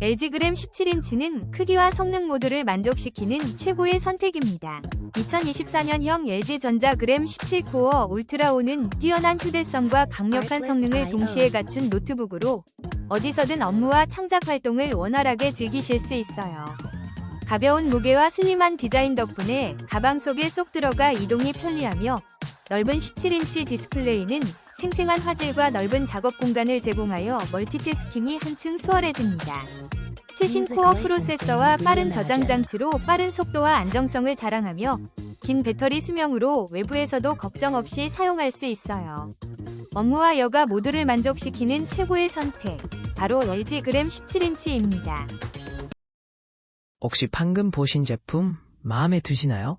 LG 그램 17인치는 크기와 성능 모두를 만족시키는 최고의 선택입니다. 2024년형 LG 전자 그램 17코어 울트라5는 뛰어난 휴대성과 강력한 성능을 동시에 갖춘 노트북으로 어디서든 업무와 창작 활동을 원활하게 즐기실 수 있어요. 가벼운 무게와 슬림한 디자인 덕분에 가방 속에 쏙 들어가 이동이 편리하며 넓은 17인치 디스플레이는 생생한 화질과 넓은 작업 공간을 제공하여 멀티태스킹이 한층 수월해집니다. 최신 코어 프로세서와 빠른 저장 장치로 빠른 속도와 안정성을 자랑하며 긴 배터리 수명으로 외부에서도 걱정 없이 사용할 수 있어요. 업무와 여가 모두를 만족시키는 최고의 선택, 바로 LG 그램 17인치입니다. 혹시 방금 보신 제품 마음에 드시나요?